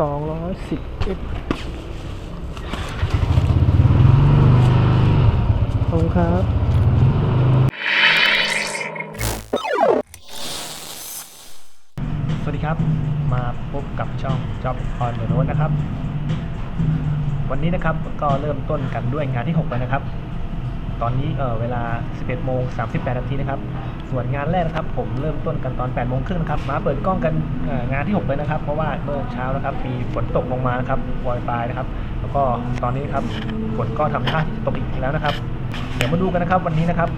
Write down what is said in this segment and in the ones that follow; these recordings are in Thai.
สองร้อยสิบเอ็ดขอบคุณครับสวัสดีครับ มาพบกับช่อง Job on the Road นะครับ วันนี้นะครับก็เริ่มต้นกันด้วยงานที่ 6 แล้วนะครับ ตอนนี้เออเวลา 11โมง38นาทีนะครับ ส่วนงานแรกนะครับ ผมเริ่มต้นกันตอน8โมงครึ่งนะครับมาเปิดกล้องกันงานที่ 6 เลยนะครับ เพราะว่าเมื่อเช้านะครับมีฝนตกลงมานะครับวอยปลายนะครับ แล้วก็ตอนนี้ครับฝนก็ทำท่าที่จะตกอีกแล้วนะครับ เดี๋ยวมาดูกันนะครับวันนี้นะครับ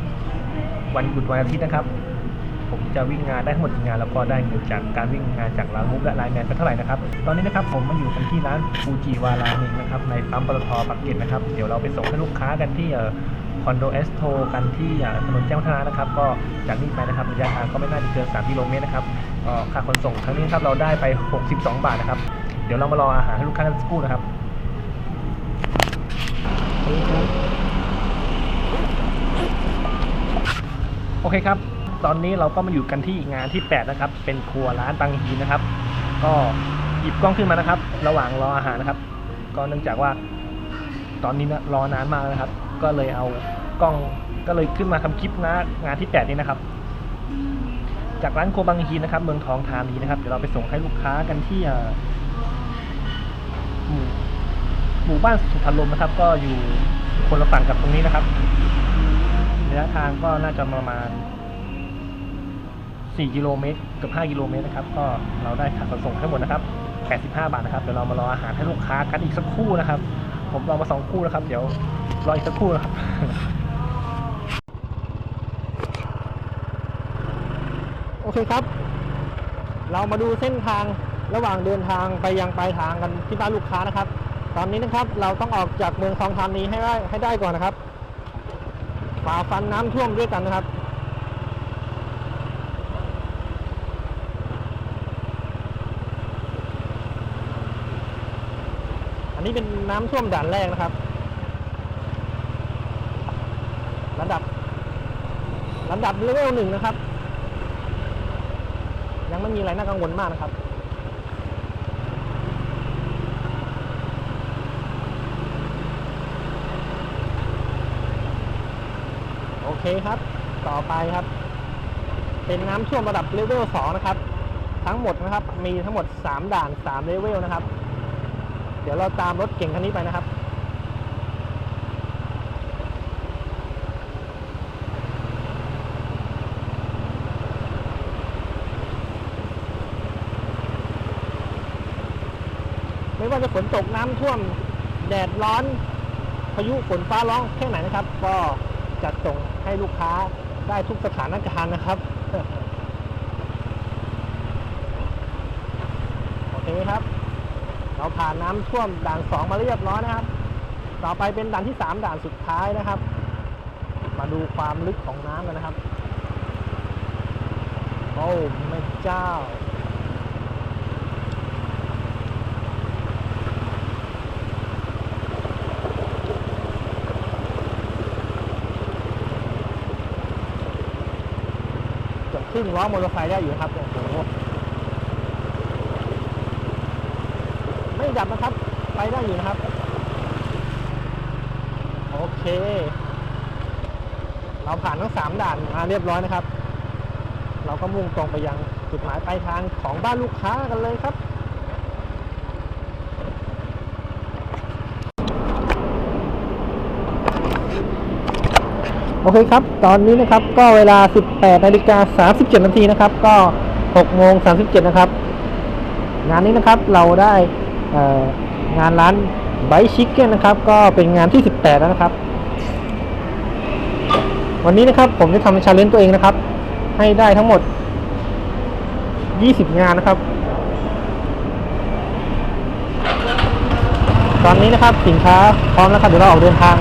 วันหยุดวันอาทิตย์นะครับ ผมจะวิ่งงานได้ทั้งหมดงานแล้วก็ได้เงินจากการวิ่งงานจากร้านมุกและไลน์แมนเป็นเท่าไหร่นะครับ ตอนนี้นะครับผมมาอยู่กันที่ร้านฟูจิวาราเมงนะครับในปั๊มปตทปากเกร็ดนะครับเดี๋ยวเราไปส่งให้ลูกค้ากันที่ คอนโดเอสโทกันที่ถนนแจ้งวัฒนะนะครับ ก็จากนี้ไปนะครับระยะทางก็ไม่น่าจะเกิน 3 กิโลเมตรนะครับค่าขนส่งครั้งนี้ครับเราได้ไป 62 บาทนะครับ เดี๋ยวเรามารออาหารให้ลูกค้ากันสักครู่นะครับโอเคครับ ตอนนี้เราก็มาอยู่กันที่งานที่ 8 นะครับ เป็นครัวร้านบางฮีนะครับ ก็หยิบกล้องขึ้นมานะครับ ระหว่างรออาหารนะครับ ก็เนื่องจากว่า ตอนนี้นะรอนานมากนะครับ ก็เลยเอากล้องก็เลยขึ้นมาทำคลิปนะงานที่8นี้นะครับ จากร้านโครังฮีนะครับเมืองทองธานีนะครับเดี๋ยวเราไปส่งให้ลูกค้ากันที่หมู่หมู่บ้านสุพรรณลมนะครับ ก็อยู่คนละฝั่งกับตรงนี้นะครับระยะทางก็น่าจะประมาณ 4 กิโลเมตรเกือบ5กิโลเมตรนะครับ ก็เราได้ค่าขนส่งทั้งหมดนะครับ 85 บาทนะครับ เดี๋ยวเรามารออาหารให้ลูกค้ากันอีกสักคู่นะครับ ผมรอมาสองคู่นะครับ เดี๋ยว รออีกสักครู่นะครับโอเคครับ เรามาดูเส้นทางระหว่างเดินทางไปยังปลายทางกันที่บ้านลูกค้านะครับ ตอนนี้นะครับเราต้องออกจากเมืองทองธานีให้ได้ให้ได้ก่อนนะครับฝ่าฟันน้ำท่วมด้วยกันนะครับอันนี้เป็นน้ำท่วมด่านแรกนะครับ ระดับ ระดับเลเวลหนึ่งนะครับ ยังไม่มีอะไรน่ากังวลมากนะครับโอเคครับ ต่อไปครับ เป็นน้ำท่วมระดับเลเวล2นะครับ ทั้งหมดนะครับ มีทั้งหมด3ด่าน3เลเวลนะครับ เดี๋ยวเราตามรถเก่งคันนี้ไปนะครับ ไม่ว่าจะฝนตกน้ำท่วม แดดร้อน พายุฝนฟ้าร้องแค่ไหนนะครับ ก็จัดส่งให้ลูกค้าได้ทุกสถานการณ์นะครับโอเคครับ เราผ่านน้ำท่วมด่านสองมาเรียบร้อยนะครับ ต่อไปเป็นด่านที่สามด่านสุดท้ายนะครับ มาดูความลึกของน้ำกันนะครับ โอ้ไม่เจ้า เกือบ ครึ่งล้อมอเตอร์ไซค์ได้อยู่ครับโอ้โหไม่ดับนะครับ ไปได้อยู่นะครับ โอเค เราผ่านทั้งสามด่านมาเรียบร้อยนะครับ เราก็มุ่งตรงไปยังจุดหมายปลายทางของบ้านลูกค้ากันเลยครับ โอเคครับ ตอนนี้นะครับก็เวลา 18นาฬิกา37นาทีนะครับ ก็6โมง37นะครับ งานนี้นะครับเราได้งานร้านไบชิคเก้นนะครับ ก็เป็นงานที่ 18 แล้วนะครับ วันนี้นะครับผมจะทำชาเลนจ์ตัวเองนะครับ ให้ได้ทั้งหมด 20 งานนะครับ ตอนนี้นะครับสินค้าพร้อมแล้วครับเดี๋ยวเราออกเดินทาง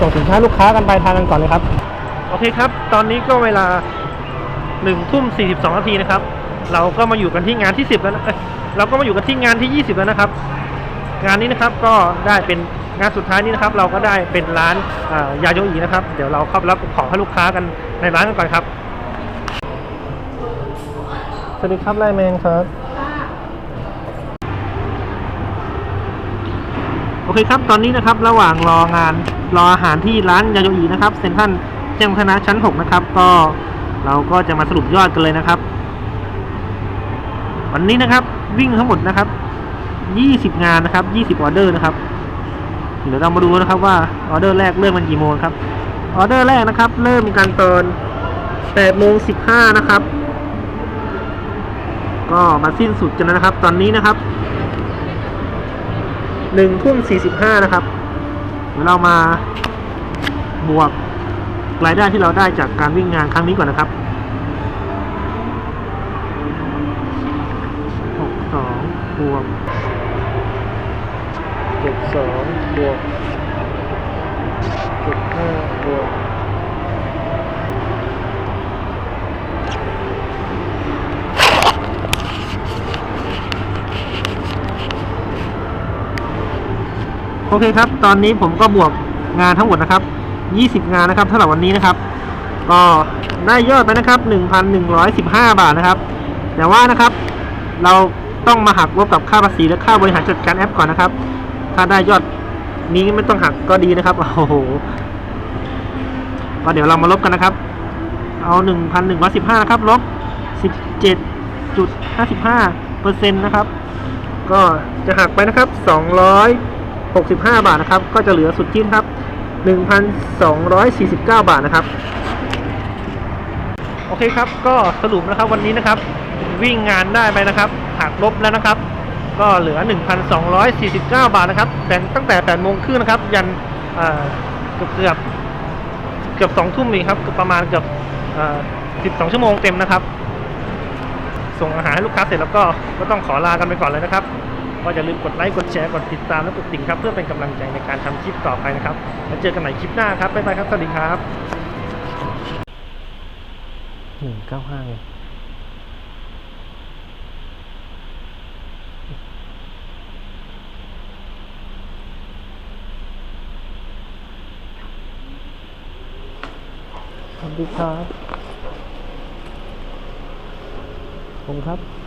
ส่งสินค้าลูกค้ากันปลายทางกันก่อนเลยครับ โอเคครับ ตอนนี้ก็เวลา1ทุ่ม42นาทีนะครับ เราก็มาอยู่กันที่งานที่10แล้วนะเอ้ยเราก็มาอยู่กันที่งานที่20แล้วนะครับ งานนี้นะครับก็ได้เป็นงานสุดท้ายนี้นะครับ เราก็ได้เป็นร้านอ่ายาโยอีนะครับ เดี๋ยวเราเข้าไปรับของให้ลูกค้ากันในร้านกันก่อนครับ สวัสดีครับไลน์แมนครับ อเคครับตอนนี้นะครับระหว่างรองานรออาหารที่ร้านยาโยอีนะครับเซ็นทรัลแจ้งวัฒนะชั้น 6 นะครับ ก็เราก็จะมาสรุปยอดกันเลยนะครับ วันนี้นะครับวิ่งทั้งหมดนะครับ 20 งานนะครับ 20 ออเดอร์นะครับ เดี๋ยวเรามาดูนะครับว่าออเดอร์แรกเริ่มมันกี่โมงครับออเดอร์แรกนะครับ เริ่มกันตอน8โมง15นะครับ ก็มาสิ้นสุดกันนะครับ ตอนนี้นะครับ หนึ่งทุ่มสี่สิบห้านะครับ เดี๋ยวเรามาบวกรายได้ที่เราได้จากการวิ่งงานครั้งนี้ก่อนนะครับหกสองบวกเจ็ดสองบวกเจ็ดห้าบวก โอเคครับ ตอนนี้ผมก็บวกงานทั้งหมดนะครับ 20 งานนะครับสำหรับวันนี้นะครับ ก็ได้ยอดไปนะครับ 1,115 บาทนะครับ แต่ว่านะครับ เราต้องมาหักลบกับค่าภาษีและค่าบริหารจัดการแอปก่อนนะครับ ถ้าได้ยอดนี้ไม่ต้องหักก็ดีนะครับ โอ้โห ก็เดี๋ยวเรามาลบกันนะครับ เอา 1,115นะครับ ลบ 17.55เปอร์เซ็นต์นะครับ ก็จะหักไปนะครับ 65 บาทนะครับ ก็จะเหลือสุดที่นะครับ 1,249 บาทนะครับ โอเคครับ ก็สรุปนะครับวันนี้นะครับ วิ่งงานได้ไปนะครับหักลบแล้วนะครับ ก็เหลือ 1,249 บาทนะครับแต่ตั้งแต่8โมงครึ่งนะครับ ยันเกือบเกือบเกือบ2ทุ่มนี่ครับประมาณเกือบ12 ชั่วโมงเต็มนะครับ ส่งอาหารให้ลูกค้าเสร็จแล้วก็ก็ต้องขอลากันไปก่อนเลยนะครับ ก็อย่าลืมกดไลค์ กดแชร์ กดติดตาม และกดติ่งครับ เพื่อเป็นกำลังใจในการทำคลิปต่อไปนะครับ แล้วเจอกันใหม่คลิปหน้าครับ บ๊ายบายครับ สวัสดีครับหนึ่งเก้าห้าเลยสวัสดีครับผมครับ